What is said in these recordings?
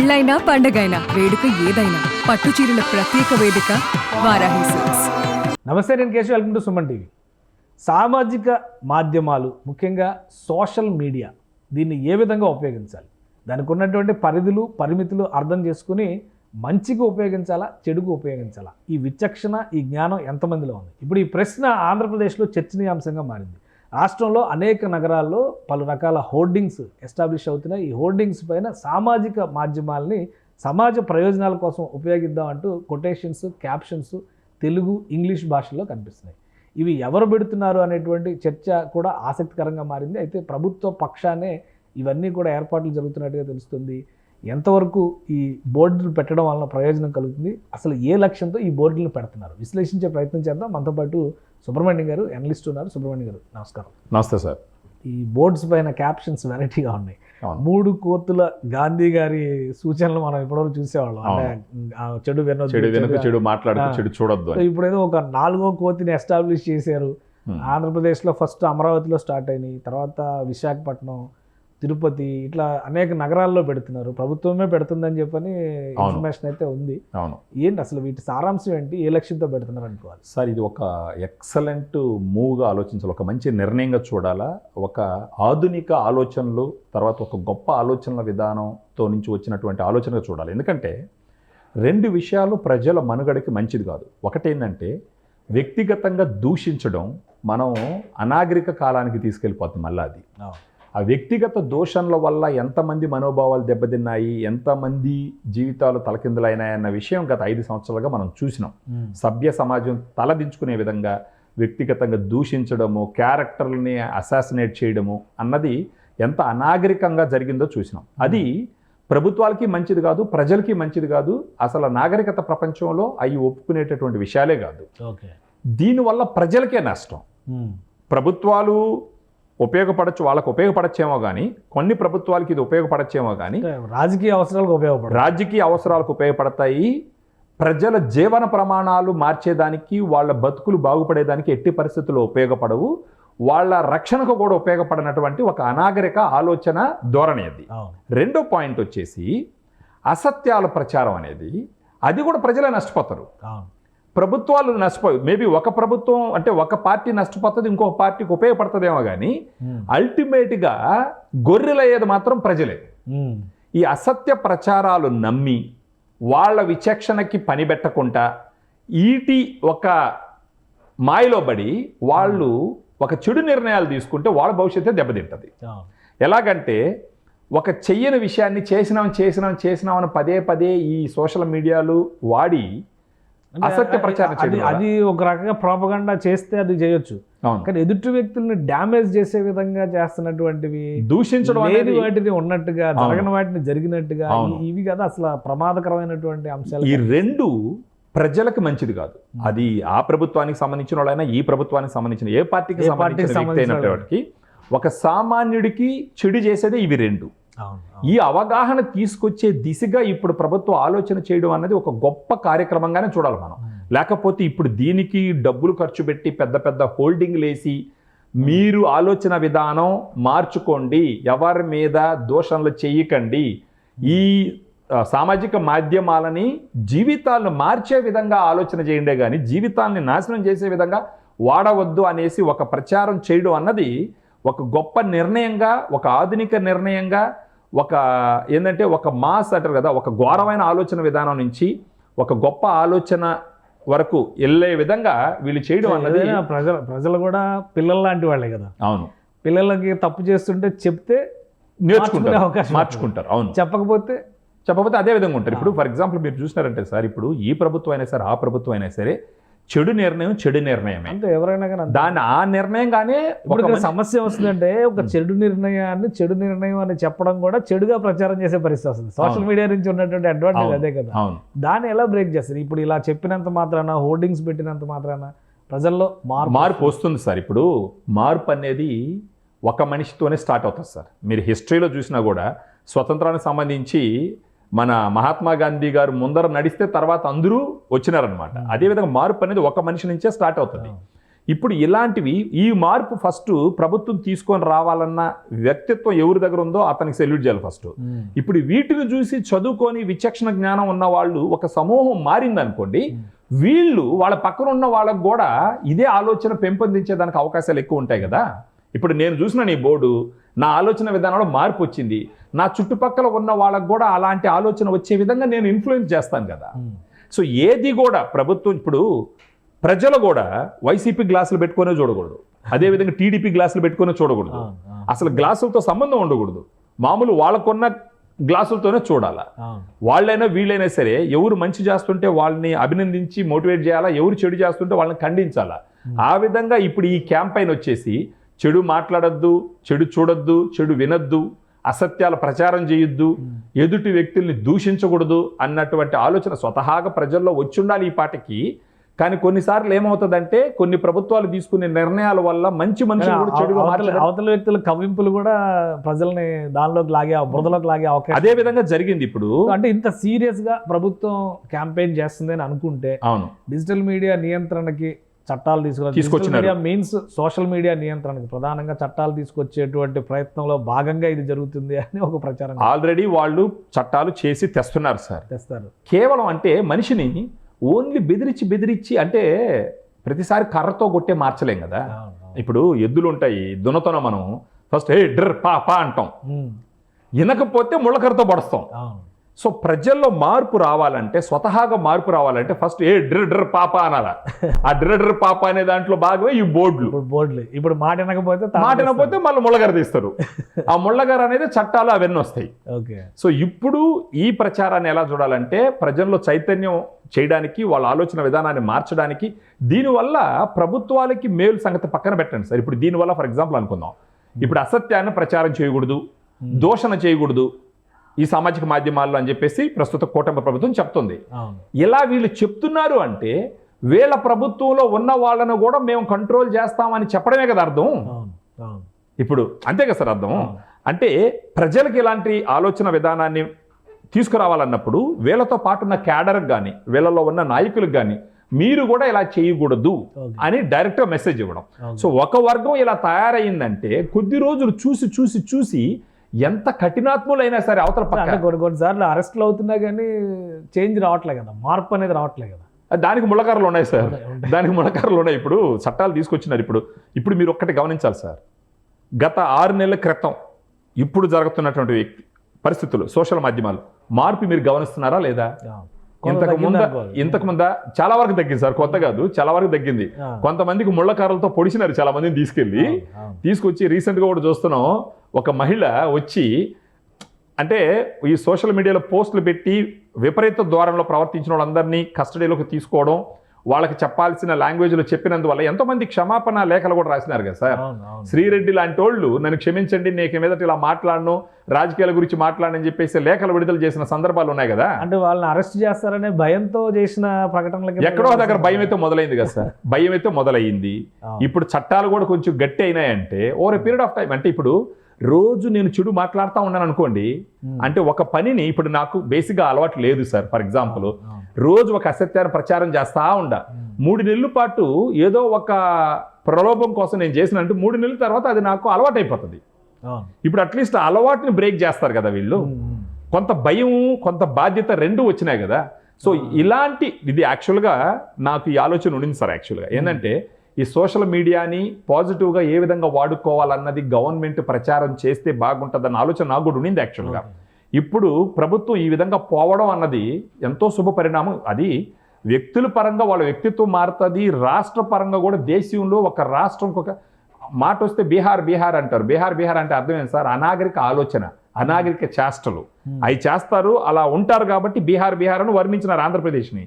పెళ్ళైనా పండగైనా వేడుక ఏదైనా పట్టు చీరల ప్రత్యేక వేదిక వారాహి సిల్క్స్. నమస్తే నేను Keshav. Welcome to Suman TV. సామాజిక మాధ్యమాలు ముఖ్యంగా సోషల్ మీడియా దీన్ని ఏ విధంగా ఉపయోగించాలి? దానికి ఉన్నటువంటి పరిధులు పరిమితులు అర్థం చేసుకుని మంచికి ఉపయోగించాలా చెడుకు ఉపయోగించాలా? ఈ విచక్షణ ఈ జ్ఞానం ఎంతమందిలో ఉంది? ఇప్పుడు ఈ ప్రశ్న ఆంధ్రప్రదేశ్లో చర్చనీయాంశంగా మారింది. రాష్ట్రంలో అనేక నగరాల్లో పలు రకాల హోర్డింగ్స్ ఎస్టాబ్లిష్ అవుతున్నాయి. ఈ హోర్డింగ్స్ పైన సామాజిక మాధ్యమాల్ని సమాజ ప్రయోజనాల కోసం ఉపయోగిద్దాం అంటూ కొటేషన్స్ క్యాప్షన్స్ తెలుగు ఇంగ్లీష్ భాషల్లో కనిపిస్తున్నాయి. ఇవి ఎవరు పెడుతున్నారు అనేటువంటి చర్చ కూడా ఆసక్తికరంగా మారింది. అయితే ప్రభుత్వ పక్షానే ఇవన్నీ కూడా ఏర్పాట్లు జరుగుతున్నట్టుగా తెలుస్తుంది. ఎంతవరకు ఈ బోర్డులు పెట్టడం వలన ప్రయోజనం కలుగుతుంది? అసలు ఏ లక్ష్యంతో ఈ బోర్డులను పెడుతున్నారు? విశ్లేషించే ప్రయత్నం చేద్దాం. మనతో పాటు సుబ్రహ్మణ్యం గారు అనలిస్ట్ ఉన్నారు. సుబ్రహ్మణ్యం గారు నమస్కారం. నమస్తే సార్. ఈ బోర్డ్స్ పైన క్యాప్షన్స్ వెరైటీగా ఉన్నాయి. మూడు కోతుల గాంధీ గారి సూచనలు మనం ఇప్పటివరకు చూసేవాళ్ళం. అంటే చెడు వినొద్దు, చెడు వెనుక చెడు- చూడొద్దు ఇప్పుడు ఏదో ఒక నాలుగో కోతిని ఎస్టాబ్లిష్ చేశారు. ఆంధ్రప్రదేశ్లో ఫస్ట్ అమరావతిలో స్టార్ట్ అయినాయి. తర్వాత విశాఖపట్నం తిరుపతి ఇట్లా అనేక నగరాల్లో పెడుతున్నారు. ప్రభుత్వమే పెడుతుందని చెప్పని ఇన్ఫర్మేషన్ అయితే ఉంది. అవును. ఏంటి అసలు వీటి సారాంశం ఏంటి? ఏ లక్ష్యంతో పెడుతున్నారు అనుకోవాలి. సార్ ఇది ఒక ఎక్సలెంట్ మూవ్గా ఆలోచించాలి. ఒక మంచి నిర్ణయంగా చూడాలా? ఒక ఆధునిక ఆలోచనలు తర్వాత ఒక గొప్ప ఆలోచనల విధానంతో నుంచి వచ్చినటువంటి ఆలోచనగా చూడాలి. ఎందుకంటే రెండు విషయాలు ప్రజల మనుగడకి మంచిది కాదు. ఒకటేంటంటే వ్యక్తిగతంగా దూషించడం మనం అనాగరిక కాలానికి తీసుకెళ్ళిపోతుంది మళ్ళీ అది. ఆ వ్యక్తిగత దోషణల వల్ల ఎంతమంది మనోభావాలు దెబ్బతిన్నాయి ఎంతమంది జీవితాలు తలకిందులైనాయన్న విషయం గత ఐదు సంవత్సరాలుగా మనం చూసినాం. సభ్య సమాజం తలదించుకునే విధంగా వ్యక్తిగతంగా దూషించడము క్యారెక్టర్ని అసాసినేట్ చేయడము అన్నది ఎంత అనాగరికంగా జరిగిందో చూసినాం. అది ప్రభుత్వాలకి మంచిది కాదు ప్రజలకి మంచిది కాదు అసలు నాగరికత ప్రపంచంలో అవి ఒప్పుకునేటటువంటి విషయాలే కాదు. దీనివల్ల ప్రజలకే నష్టం. ప్రభుత్వాలు ఉపయోగపడచ్చు వాళ్ళకు ఉపయోగపడచ్చేమో కానీ కొన్ని ప్రభుత్వాలకి ఇది ఉపయోగపడచ్చేమో కానీ రాజకీయ అవసరాలకు ఉపయోగపడదు. రాజకీయ అవసరాలకు ఉపయోగపడతాయి. ప్రజల జీవన ప్రమాణాలు మార్చేదానికి వాళ్ళ బతుకులు బాగుపడేదానికి ఎట్టి పరిస్థితుల్లో ఉపయోగపడవు. వాళ్ళ రక్షణకు కూడా ఉపయోగపడినటువంటి ఒక అనాగరిక ఆలోచన ధోరణి అది. రెండో పాయింట్ వచ్చేసి అసత్యాల ప్రచారం అనేది అది కూడా ప్రజలే నష్టపోతారు. ప్రభుత్వాలు నష్టపోయి మేబీ ఒక ప్రభుత్వం అంటే ఒక పార్టీ నష్టపోతుంది ఇంకొక పార్టీకి ఉపయోగపడుతుందేమో కానీ అల్టిమేట్గా గొర్రెలయ్యేది మాత్రం ప్రజలే. ఉమ్. ఈ అసత్య ప్రచారాలు నమ్మి వాళ్ళ విచక్షణకి పని పెట్టకుండా ఈటి ఒక మాయలో పడి వాళ్ళు ఒక చెడు నిర్ణయాలు తీసుకుంటే వాళ్ళ భవిష్యత్తే దెబ్బతింటది. ఎలాగంటే ఒక చెయ్యని విషయాన్ని చేసినాం చేసినాం చేసినాం అని పదే పదే ఈ సోషల్ మీడియాలు వాడి అసత్య ప్రచారం అది ఒక రకంగా ప్రాపగండా చేస్తే అది చేయొచ్చు. కానీ ఎదుటి వ్యక్తుల్ని డ్యామేజ్ చేసే విధంగా చేస్తున్నటువంటివి దూషించడం లేని అనేది వాటిని ఉన్నట్టుగా. జరగని వాటిని జరిగినట్టుగా ఇవి కదా అసలు ప్రమాదకరమైనటువంటి అంశాలు ఈ రెండు ప్రజలకు మంచిది కాదు. అది ఆ ప్రభుత్వానికి సంబంధించిన వాళ్ళైనా ఈ ప్రభుత్వానికి సంబంధించిన ఏ పార్టీకి సంబంధించిన వ్యక్తి అయినప్పటికీ ఒక సామాన్యుడికి చెడు చేసేదే ఇవి రెండు. ఈ అవగాహన తీసుకొచ్చే దిశగా ఇప్పుడు ప్రభుత్వం ఆలోచన చేయడం అన్నది ఒక గొప్ప కార్యక్రమంగానే చూడాలి మనం. లేకపోతే ఇప్పుడు దీనికి డబ్బులు ఖర్చు పెట్టి పెద్ద పెద్ద హోల్డింగ్లు వేసి మీరు ఆలోచన విధానం మార్చుకోండి ఎవరి మీద దోషణలు చేయకండి. ఈ సామాజిక మాధ్యమాలని జీవితాలను మార్చే విధంగా ఆలోచన చేయండే కానీ జీవితాన్ని నాశనం చేసే విధంగా వాడవద్దు అనేసి ఒక ప్రచారం చేయడం అన్నది ఒక గొప్ప నిర్ణయంగా ఒక ఆధునిక నిర్ణయంగా ఒక ఏంటంటే ఒక మాస్ అంటారు కదా ఒక ఘోరమైన ఆలోచన విధానం నుంచి ఒక గొప్ప ఆలోచన వరకు వెళ్ళే విధంగా వీళ్ళు చేయడం అన్నది ప్రజలు ప్రజలు కూడా పిల్లల లాంటి వాళ్ళే కదా. అవును. పిల్లలకి తప్పు చేస్తుంటే చెప్తే నేర్చుకుంటారు అవకాశం మార్చుకుంటారు అవును. చెప్పకపోతే చెప్పకపోతే అదే విధంగా ఉంటారు. ఇప్పుడు ఫర్ ఎగ్జాంపుల్ మీరు చూసినారంటే సార్ ఇప్పుడు ఈ ప్రభుత్వం అయినా సరే ఆ ప్రభుత్వం అయినా సరే చెడు నిర్ణయం చెడు నిర్ణయమే. అంటే ఎవరైనా కానీ. దాన్ని ఆ నిర్ణయంగానే ఇప్పుడు ఒక ఇక్కడ మంచి- సమస్య వస్తుందంటే ఒక చెడు నిర్ణయాన్ని చెడు నిర్ణయం అని చెప్పడం కూడా చెడుగా ప్రచారం చేసే పరిస్థితి వస్తుంది. సోషల్. మీడియా నుంచి ఉన్నటువంటి అడ్వాంటేజ్. అదే కదా. అవును. దాన్ని ఎలా బ్రేక్ చేస్తారు? ఇప్పుడు ఇలా చెప్పినంత మాత్రాన హోర్డింగ్స్ పెట్టినంత మాత్రాన ప్రజల్లో మార్పు మార్పు వస్తుంది. సార్. ఇప్పుడు మార్పు అనేది ఒక మనిషితోనే స్టార్ట్ అవుతుంది సార్. మీరు హిస్టరీలో చూసినా కూడా స్వతంత్రానికి సంబంధించి మన మహాత్మా గాంధీ గారు ముందర నడిస్తే తర్వాత అందరూ వచ్చినారనమాట అదేవిధంగా మార్పు అనేది ఒక మనిషి నుంచే స్టార్ట్ అవుతుంది. ఇప్పుడు ఇలాంటివి ఈ మార్పు ఫస్ట్ ప్రభుత్వం తీసుకొని రావాలన్న వ్యక్తిత్వం ఎవరి దగ్గర ఉందో అతనికి సెల్యూట్ చేయాలి ఫస్ట్. ఇప్పుడు వీటిని చూసి చదువుకొని విచక్షణ జ్ఞానం ఉన్న వాళ్ళు ఒక సమూహం మారిందనుకోండి వీళ్ళు వాళ్ళ పక్కన ఉన్న వాళ్ళకు కూడా ఇదే ఆలోచన పెంపొందించేదానికి అవకాశాలు ఎక్కువ ఉంటాయి కదా. ఇప్పుడు నేను చూసిన నీ బోర్డు నా ఆలోచన విధానంలో మార్పు వచ్చింది. నా చుట్టుపక్కల ఉన్న వాళ్ళకు కూడా అలాంటి ఆలోచన వచ్చే విధంగా నేను ఇన్ఫ్లుయెన్స్ చేస్తాను కదా. సో ఏది కూడా ప్రభుత్వం ఇప్పుడు ప్రజలు కూడా వైసీపీ గ్లాసులు పెట్టుకునే చూడకూడదు. అదేవిధంగా టీడీపీ గ్లాసులు పెట్టుకునే చూడకూడదు. అసలు గ్లాసులతో సంబంధం ఉండకూడదు. మామూలు వాళ్ళకున్న గ్లాసులతోనే చూడాలా. వాళ్ళైనా వీళ్ళైనా సరే ఎవరు మంచి చేస్తుంటే వాళ్ళని అభినందించి మోటివేట్ చేయాలా? ఎవరు చెడు చేస్తుంటే వాళ్ళని ఖండించాలా? ఆ విధంగా ఇప్పుడు ఈ క్యాంపైన్ వచ్చేసి చెడు మాట్లాడొద్దు చెడు చూడొద్దు చెడు వినొద్దు అసత్యాల ప్రచారం చేయొద్దు ఎదుటి వ్యక్తుల్ని దూషించకూడదు అన్నటువంటి ఆలోచన స్వతహాగా ప్రజల్లో వచ్చుండాలి ఈ పాటికి. కానీ కొన్నిసార్లు ఏమవుతుందంటే కొన్ని ప్రభుత్వాలు తీసుకునే నిర్ణయాల వల్ల మంచి మనుషులు కూడా చెడుగా అవతల మార్చడం అవతల వ్యక్తుల కవింపులు కూడా ప్రజల్ని దానిలోకి లాగే బురదలోకి లాగే అవకాశం అదే విధంగా జరిగింది ఇప్పుడు. అంటే ఇంత సీరియస్గా ప్రభుత్వం క్యాంపెయిన్ చేస్తుంది అని అనుకుంటే అవును. డిజిటల్ మీడియా నియంత్రణకి చట్టాలు. మీడియా మీన్స్ సోషల్ మీడియా నియంత్రణకి ప్రధానంగా చట్టాలు తీసుకొచ్చేటువంటి ప్రయత్నంలో భాగంగా ఇది జరుగుతుంది అని ఒక ప్రచారం ఆల్రెడీ వాళ్ళు చట్టాలు చేసి తెస్తున్నారు సార్. తెస్తారు. కేవలం అంటే మనిషిని ఓన్లీ బెదిరించి బెదిరించి అంటే ప్రతిసారి కర్రతో కొట్టే మార్చలేం కదా. ఇప్పుడు ఎద్దులు ఉంటాయి దున్నతోన మనం. ఫస్ట్ ఏ డ్ర పా పా అంటాం. వినకపోతే ముళ్ళకర్రతో పడుస్తాం. సో ప్రజల్లో మార్పు రావాలంటే స్వతహాగా మార్పు రావాలంటే ఫస్ట్ ఏ డ్ర డ్ర పాప అనాలా. ఆ డ్ర డ్ర పాప అనే దాంట్లో భాగమే ఈ బోర్డులు. బోర్డులు. ఇప్పుడు మాట వినకపోతే తాళం మాట వినకపోతే మళ్ళీ ముళ్ళగారు తీస్తారు. ఆ ముళ్ళగారు అనేది చట్టాలు అవన్నీ వస్తాయి. ఓకే. సో ఇప్పుడు ఈ ప్రచారాన్ని ఎలా చూడాలంటే ప్రజల్లో చైతన్యం చేయడానికి వాళ్ళ ఆలోచన విధానాన్ని మార్చడానికి దీనివల్ల ప్రభుత్వాలకి మేలు సంగతి పక్కన పెట్టండి సార్. ఇప్పుడు దీనివల్ల ఫర్ ఎగ్జాంపుల్ అనుకుందాం. ఇప్పుడు అసత్యాన్ని ప్రచారం చేయకూడదు దూషణ చేయకూడదు ఈ సామాజిక మాధ్యమాల్లో అని చెప్పేసి ప్రస్తుత కూటమి ప్రభుత్వం చెప్తుంది. ఇలా వీళ్ళు చెప్తున్నారు అంటే వీళ్ళ ప్రభుత్వంలో ఉన్న వాళ్ళను కూడా మేము కంట్రోల్ చేస్తామని చెప్పడమే కదా అర్థం? ఇప్పుడు అంతే కదా సార్ అర్థం? అంటే ప్రజలకు ఇలాంటి ఆలోచన విధానాన్ని తీసుకురావాలన్నప్పుడు వీళ్ళతో పాటు ఉన్న క్యాడర్కి కానీ వీళ్ళలో ఉన్న నాయకులకు కానీ మీరు కూడా ఇలా చేయకూడదు. అని డైరెక్ట్గా మెసేజ్ ఇవ్వడం. సో ఒక వర్గం ఇలా తయారయ్యిందంటే కొద్ది రోజులు చూసి చూసి చూసి ఎంత కఠినాత్ములైనా సరే అవతల అంటే పక్క. కొన్ని కొన్నిసార్లు అరెస్ట్లు అవుతున్నా కానీ చేంజ్ రావట్లే కదా మార్పు అనేది రావట్లే కదా. దానికి ముళ్ళకర్రలు ఉన్నాయి సార్. దానికి ముళ్ళకర్రలు ఉన్నాయి. ఇప్పుడు చట్టాలు తీసుకొచ్చినారు ఇప్పుడు. ఇప్పుడు మీరు ఒక్కటి గమనించాలి సార్. గత ఆరు నెలల క్రితం ఇప్పుడు జరుగుతున్నటువంటి పరిస్థితులు సోషల్ మాధ్యమాలు మార్పు మీరు గమనిస్తున్నారా లేదా? ఇంతకు ముంద. ఇంతకు ముంద చాలా వరకు తగ్గింది సార్. కొత్త కాదు చాలా వరకు తగ్గింది. కొంతమందికి ముళ్ళకారలతో పొడిచినారు చాలా మందిని తీసుకెళ్ళి. తీసుకొచ్చి రీసెంట్గా కూడా చూస్తున్నాం. ఒక మహిళ వచ్చి అంటే ఈ సోషల్ మీడియాలో పోస్టులు పెట్టి విపరీత ద్వారంలో ప్రవర్తించిన వాళ్ళందరినీ కస్టడీలోకి తీసుకోవడం వాళ్ళకి చెప్పాల్సిన లాంగ్వేజ్లో చెప్పినందువల్ల ఎంతోమంది క్షమాపణ లేఖలు కూడా రాసినారు కదా సార్. శ్రీరెడ్డి లాంటి వాళ్ళు నన్ను క్షమించండి నీకు మీదట ఇలా మాట్లాడను రాజకీయాల గురించి మాట్లాడని చెప్పేసి లేఖలు విడుదల చేసిన సందర్భాలు ఉన్నాయి కదా. అంటే వాళ్ళని అరెస్ట్ చేస్తారనే భయంతో చేసిన ప్రకటనలకి ఎక్కడో దగ్గర భయం అయితే మొదలైంది కదా సార్. భయం అయితే మొదలైంది. ఇప్పుడు చట్టాలు కూడా కొంచెం గట్టి అయినాయంటే ఓవర్ పీరియడ్ ఆఫ్ టైం అంటే ఇప్పుడు రోజు నేను చెడు మాట్లాడుతూ ఉన్నాను అనుకోండి అంటే ఒక పనిని ఇప్పుడు నాకు బేసిక్గా అలవాటు లేదు సార్ ఫర్ ఎగ్జాంపుల్. రోజు ఒక అసత్యాన్ని ప్రచారం చేస్తా ఉండ. మూడు నెలల పాటు ఏదో ఒక ప్రలోభం కోసం నేను చేసినంటే మూడు నెలల తర్వాత అది నాకు అలవాటు అయిపోతుంది. ఇప్పుడు అట్లీస్ట్ అలవాటుని బ్రేక్ చేస్తారు కదా వీళ్ళు. కొంత భయం కొంత బాధ్యత రెండు వచ్చినాయి కదా. సో ఇలాంటి ఇది యాక్చువల్గా నాకు ఈ ఆలోచన ఉండింది సార్ యాక్చువల్గా ఏంటంటే ఈ సోషల్ మీడియాని పాజిటివ్గా ఏ విధంగా వాడుకోవాలన్నది గవర్నమెంట్ ప్రచారం చేస్తే బాగుంటుందన్న ఆలోచన నాకు కూడా ఉండింది యాక్చువల్గా ఇప్పుడు ప్రభుత్వం ఈ విధంగా పోవడం అన్నది ఎంతో శుభ పరిణామం. అది వ్యక్తుల పరంగా వాళ్ళ వ్యక్తిత్వం మారుతుంది రాష్ట్ర పరంగా కూడా దేశంలో ఒక రాష్ట్రం ఒక మాట వస్తే బీహార్ బీహార్ అంటారు. బీహార్ బీహార్ అంటే అర్థం ఏంటి సార్? అనాగరిక ఆలోచన. అనాగరిక చేష్టలు. అవి చేస్తారు అలా ఉంటారు కాబట్టి బీహార్ బీహార్ అని వర్ణించినారు ఆంధ్రప్రదేశ్ని.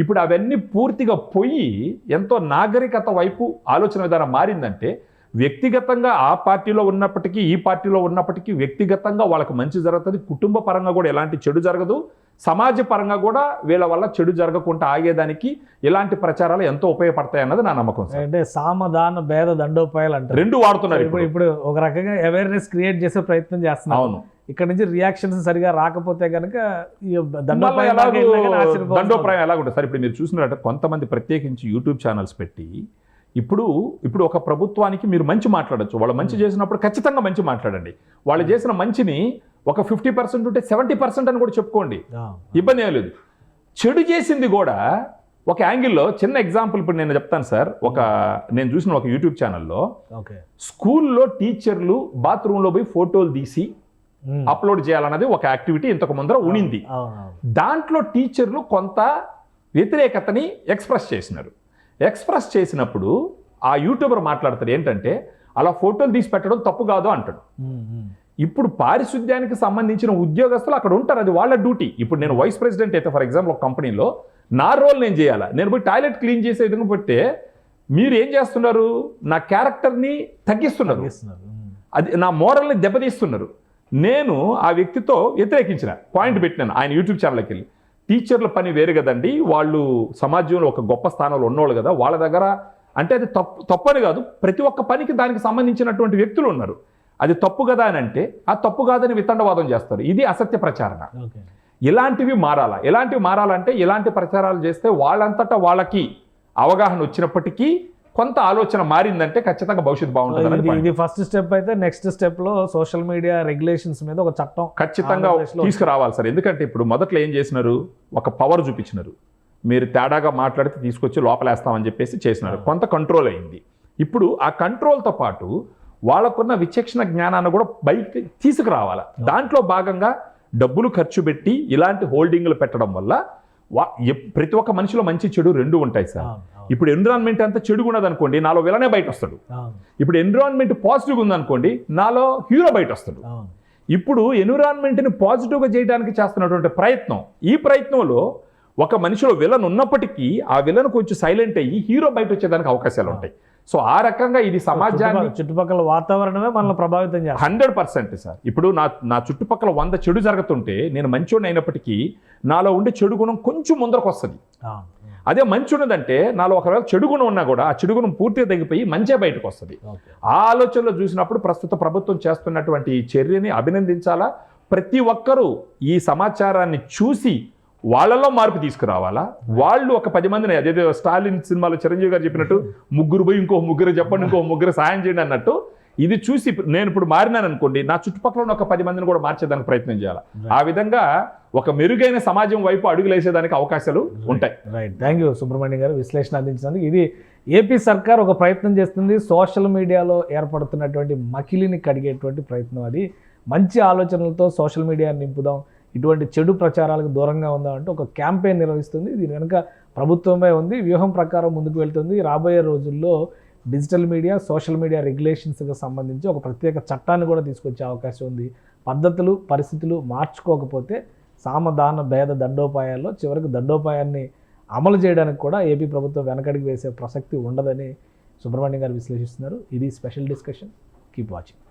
ఇప్పుడు అవన్నీ పూర్తిగా పోయి ఎంతో నాగరికత వైపు ఆలోచన విధానం మారిందంటే వ్యక్తిగతంగా ఆ పార్టీలో ఉన్నప్పటికీ ఈ పార్టీలో ఉన్నప్పటికీ వ్యక్తిగతంగా వాళ్ళకి మంచి జరుగుతుంది. కుటుంబ పరంగా కూడా ఎలాంటి చెడు జరగదు. సమాజ పరంగా కూడా వీళ్ళ వల్ల చెడు జరగకుండా ఆగేదానికి ఇలాంటి ప్రచారాలు ఎంతో ఉపయోగపడతాయి అన్నది నా నమ్మకం అంటే సామదాన భేద దండోపాయాలు అంటారు. రెండు వాడుతున్నారు ఇప్పుడు ఇప్పుడు. ఒక రకంగా అవేర్నెస్ క్రియేట్ చేసే ప్రయత్నం చేస్తున్నారు. అవును. ఇక్కడ నుంచి రియాక్షన్స్ సరిగా రాకపోతే కనుక దండోప్రాయం ఎలాగుంటుంది? సార్ ఇప్పుడు మీరు చూసినట్టు కొంతమంది ప్రత్యేకించి యూట్యూబ్ ఛానల్స్ పెట్టి ఇప్పుడు ఇప్పుడు ఒక ప్రభుత్వానికి మీరు మంచి మాట్లాడచ్చు. వాళ్ళు మంచి చేసినప్పుడు ఖచ్చితంగా మంచి మాట్లాడండి. వాళ్ళు చేసిన మంచిని ఒక ఫిఫ్టీ పర్సెంట్ ఉంటే సెవెంటీ పర్సెంట్ అని కూడా చెప్పుకోండి. ఇబ్బంది ఏం లేదు. చెడు చేసింది కూడా ఒక యాంగిల్లో చిన్న ఎగ్జాంపుల్ ఇప్పుడు నేను చెప్తాను సార్. ఒక నేను చూసిన ఒక యూట్యూబ్ ఛానల్లో స్కూల్లో టీచర్లు బాత్రూంలో పోయి ఫోటోలు తీసి అప్లోడ్ చేయాలన్నది ఒక యాక్టివిటీ ఇంతకు ముందర ఉనింది. దాంట్లో టీచర్లు కొంత వ్యతిరేకతని ఎక్స్ప్రెస్ చేసినారు. ఎక్స్ప్రెస్ చేసినప్పుడు ఆ యూట్యూబర్ మాట్లాడతాడు ఏంటంటే అలా ఫోటోలు తీసి పెట్టడం తప్పు కాదు అంటాడు. ఇప్పుడు పారిశుద్ధ్యానికి సంబంధించిన ఉద్యోగస్తులు అక్కడ ఉంటారు అది వాళ్ళ డ్యూటీ. ఇప్పుడు నేను వైస్ ప్రెసిడెంట్ అయితే ఫర్ ఎగ్జాంపుల్ ఒక కంపెనీలో నా రోల్ నేను చేయాలా? నేను పోయి టాయిలెట్ క్లీన్ చేసే విధంగా పెడితే మీరు ఏం చేస్తున్నారు? నా క్యారెక్టర్ని తగ్గిస్తున్నారు. అది నా మోరల్ని దెబ్బతీస్తున్నారు. నేను ఆ వ్యక్తితో వ్యతిరేకించిన పాయింట్ పెట్టినాను ఆయన యూట్యూబ్ ఛానల్కి వెళ్ళి. టీచర్ల పని వేరు కదండి వాళ్ళు సమాజంలో ఒక గొప్ప స్థానంలో ఉన్నోళ్ళు కదా వాళ్ళ దగ్గర అంటే అది తప్పు తప్పని కాదు ప్రతి ఒక్క పనికి దానికి సంబంధించినటువంటి వ్యక్తులు ఉన్నారు. అది తప్పు కదా అని అంటే ఆ తప్పు కాదని వితండవాదం చేస్తారు. ఇది అసత్య ప్రచారణ. ఇలాంటివి మారాలా? ఇలాంటివి మారాలంటే ఇలాంటి ప్రచారాలు చేస్తే వాళ్ళంతటా వాళ్ళకి అవగాహన వచ్చినప్పటికీ కొంత ఆలోచన మారిందంటే ఖచ్చితంగా భవిష్యత్తు బాగుంటుంది ఇది ఫస్ట్ స్టెప్ అయితే నెక్స్ట్ స్టెప్లో సోషల్ మీడియా రెగ్యులేషన్స్ మీద ఒక చట్టం ఖచ్చితంగా తీసుకురావాలి సార్. ఎందుకంటే ఇప్పుడు మొదట్లో ఏం చేసినారు? ఒక పవర్ చూపించినారు. మీరు తేడాగా మాట్లాడితే తీసుకొచ్చి లోపలేస్తామని చెప్పేసి చేసినారు. కొంత కంట్రోల్ అయింది. ఇప్పుడు ఆ కంట్రోల్తో పాటు వాళ్ళకున్న విచక్షణ జ్ఞానాన్ని కూడా బయట తీసుకురావాలి? దాంట్లో భాగంగా డబ్బులు ఖర్చు పెట్టి ఇలాంటి హోల్డింగ్లు పెట్టడం వల్ల ప్రతి ఒక్క మనిషిలో మంచి చెడు రెండు ఉంటాయి సార్. ఇప్పుడు ఎన్విరాన్మెంట్ అంతా చెడుగా ఉన్నదనుకోండి నాలో విలనే బయట వస్తాడు ఇప్పుడు ఎన్విరాన్మెంట్ పాజిటివ్గా ఉందనుకోండి నాలో హీరో బయట వస్తాడు. ఇప్పుడు ఎన్విరాన్మెంట్ని పాజిటివ్గా చేయడానికి చేస్తున్నటువంటి ప్రయత్నం ఈ ప్రయత్నంలో ఒక మనిషిలో విలన్ ఉన్నప్పటికీ ఆ విలన్ కొంచెం సైలెంట్ అయ్యి హీరో బయట వచ్చేదానికి అవకాశాలు ఉంటాయి సో ఆ రకంగా ఇది సమాజాన్ని చుట్టుపక్కల- వాతావరణమే మనల్ని ప్రభావితం చేస్తుంది. Hundred percent sir. ఇప్పుడు నా నా చుట్టుపక్కల వంద చెడు జరుగుతుంటే నేను మంచోడిని అయినప్పటికీ నాలో ఉండే చెడు గుణం కొంచెం ముందరకు వస్తుంది. అదే మంచి ఉన్నదంటే నాలో ఒకవేళ చెడు గుణం ఉన్నా కూడా ఆ చెడు గుణం పూర్తిగా తగ్గిపోయి మంచే బయటకు వస్తుంది. ఆ ఆలోచనలో చూసినప్పుడు ప్రస్తుత ప్రభుత్వం చేస్తున్నటువంటి ఈ చర్యని అభినందించాలా? ప్రతి ఒక్కరూ ఈ సమాచారాన్ని చూసి వాళ్ళలో మార్పు తీసుకురావాలా? వాళ్ళు ఒక పది మందిని అదేదో స్టాలిన్ సినిమాలో చిరంజీవి గారు చెప్పినట్టు ముగ్గురు పోయి ఇంకో ముగ్గురు చెప్పండి ఇంకో ముగ్గురు సాయం చేయండి అన్నట్టు ఇది చూసి నేను ఇప్పుడు మారినాను అనుకోండి నా చుట్టుపక్కల ఉన్న ఒక పది మందిని కూడా మార్చేదానికి ప్రయత్నం చేయాలి? ఆ విధంగా ఒక మెరుగైన సమాజం వైపు అడుగులేసేదానికి అవకాశాలు ఉంటాయి. రైట్ థ్యాంక్ యూ సుబ్రహ్మణ్యం గారు విశ్లేషణ అందించినందుకు. ఇది ఏపీ సర్కార్ ఒక ప్రయత్నం చేస్తుంది సోషల్ మీడియాలో ఏర్పడుతున్నటువంటి మకిలిని కడిగేటువంటి ప్రయత్నం అది. మంచి ఆలోచనలతో సోషల్ మీడియాని నింపుదాం ఇటువంటి చెడు ప్రచారాలకు దూరంగా ఉందాం ఒక క్యాంపెయిన్ నిర్వహిస్తుంది. దీని వెనుక ప్రభుత్వమే ఉంది. వ్యూహం ప్రకారం ముందుకు వెళ్తుంది. రాబోయే రోజుల్లో డిజిటల్ మీడియా సోషల్ మీడియా రెగ్యులేషన్స్కి సంబంధించి ఒక ప్రత్యేక చట్టాన్ని కూడా తీసుకొచ్చే అవకాశం ఉంది. పద్ధతులు పరిస్థితులు మార్చుకోకపోతే సామధాన భేద దండోపాయాల్లో చివరికి దండోపాయాన్ని అమలు చేయడానికి కూడా ఏపీ ప్రభుత్వం వెనకడికి వేసే ప్రసక్తి ఉండదని సుబ్రహ్మణ్యం గారు విశ్లేషిస్తున్నారు. ఇది special discussion. Keep watching.